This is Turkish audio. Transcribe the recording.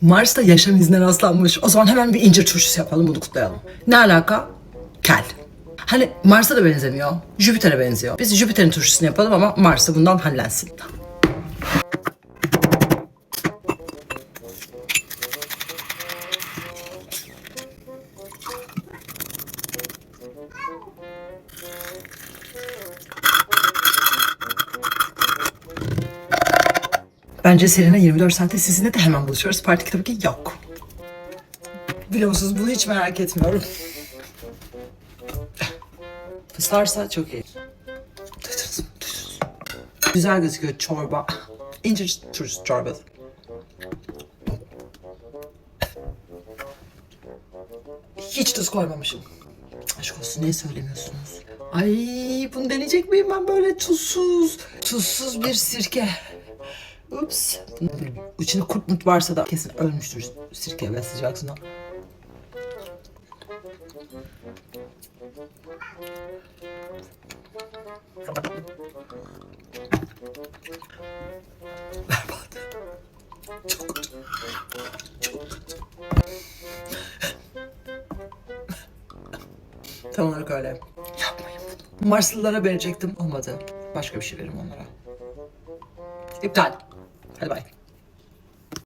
Mars'ta yaşam iznine rastlanmış. O zaman hemen bir incir turşusu yapalım bunu kutlayalım. Ne alaka? Kel. Hani Mars'a da benzemiyor. Jüpiter'e benziyor. Biz Jüpiter'in turşusunu yapalım ama Mars'ta bundan hallensin. Bence Selena 24 saatte sizinle de hemen buluşuyoruz. Parti kitabı ki yok. Biliyor musunuz bunu hiç merak etmiyorum. Sarsa çok iyi. Duydunuz mu? Duydunuz? Güzel gözüküyor çorba. İncir turşusu çorbası. Hiç tuz koymamışım. Aşk olsun niye söylemiyorsunuz? Ay bunu deneyecek miyim ben böyle tuzsuz? Tuzsuz bir sirke. Ups. İçinde kurt mut varsa da kesin ölmüştür sirke ve sıcak sudan. Berbat. Çok kötü. Çok kötü. Tam olarak öyle. Yapmayın bunu. Marslılara verecektim. Olmadı. Başka bir şey veririm onlara. İptal. Bye bye.